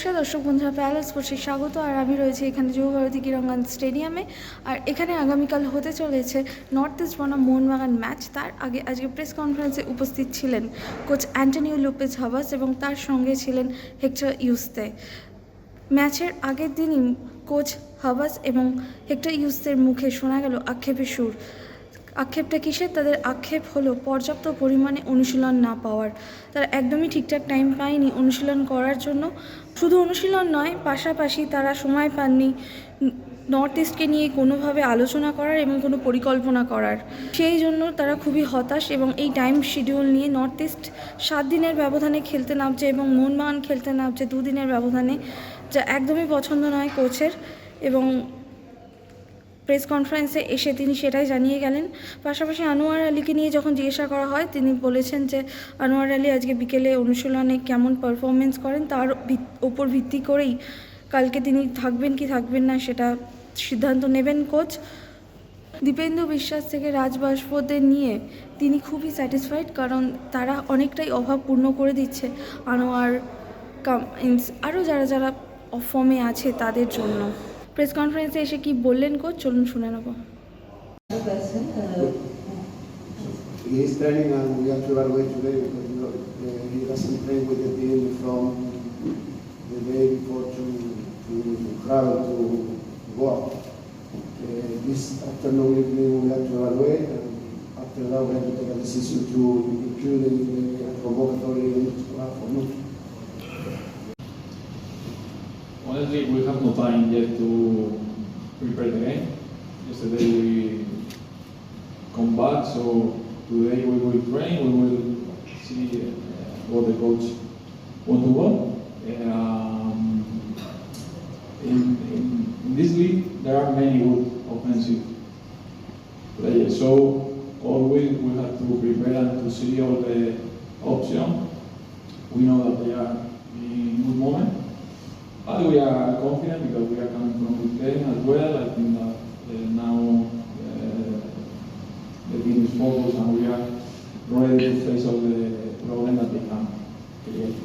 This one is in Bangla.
নমস্কার দর্শক বন্ধুরা প্যালেস স্পোর্টসে স্বাগত। আর আমি রয়েছি এখানে যুবভারতী কিরঙ্গান স্টেডিয়ামে। আর এখানে আগামীকাল হতে চলেছে নর্থ ইস্ট বনাম মোহনবাগান ম্যাচ তার আগে আজকে প্রেস কনফারেন্সে উপস্থিত ছিলেন কোচ অ্যান্টনিও লোপেজ হাবাস এবং তার সঙ্গে ছিলেন হেক্টর ইউস্তে ম্যাচের আগের দিনই কোচ হাবাস এবং হেক্টর ইউস্তের মুখে শোনা গেল আক্ষেপের সুর। আক্ষেপটা কিসের? তাদের আক্ষেপ হলো পর্যাপ্ত পরিমাণে অনুশীলন না পাওয়ার। তারা একদমই ঠিকঠাক টাইম পায়নি অনুশীলন করার জন্য। শুধু অনুশীলন নয়, পাশাপাশি তারা সময় পাননি নর্থ ইস্টকে নিয়ে কোনোভাবে আলোচনা করার এবং কোনো পরিকল্পনা করার। সেই জন্য তারা খুবই হতাশ এবং এই টাইম শিডিউল নিয়ে নর্থ ইস্ট সাত দিনের ব্যবধানে খেলতে নামছে এবং মোহনবাগান খেলতে নামছে দুদিনের ব্যবধানে, যা একদমই পছন্দ নয় কোচের এবং প্রেস কনফারেন্সে এসে তিনি সেটাই জানিয়ে গেলেন। পাশাপাশি আনোয়ার আলীকে নিয়ে যখন জিজ্ঞাসা করা হয়, তিনি বলেছেন যে, আনোয়ার আলী আজকে বিকেলে অনুশীলনে কেমন পারফরমেন্স করেন, তার ওপর ভিত্তি করেই কালকে তিনি থাকবেন কি থাকবেন না সেটা সিদ্ধান্ত নেবেন কোচ দীপেন্দু বিশ্বাস থেকে রাজবাসপদের নিয়ে তিনি খুবই স্যাটিসফাইড কারণ তারা অনেকটাই অভাব পূর্ণ করে দিচ্ছে আনোয়ার কাম আরও যারা যারা ফর্মে আছে তাদের জন্য। প্রেস কনফারেন্সে এসে কি বললেন কোচ চলুন শুনে নেব uh, He is training and we have to evaluate today because you know, uh, he doesn't train with the team from the day before to, to travel to Goa. Uh, this afternoon evening we have to evaluate and after that we have to take a decision to include in the convocatory uh, for me. Honestly, we have no time yet to prepare the game. Yesterday we come back, so today we will train. We will see uh, what the coach want to go. Um, in, in, in this league, there are many good offensive players, so always we have to prepare and to see all the options. We know that they are in good moment. But we are confident because we are coming from game as well. I think that uh, now uh, the team is focused and we are ready to face all the problems that they can create.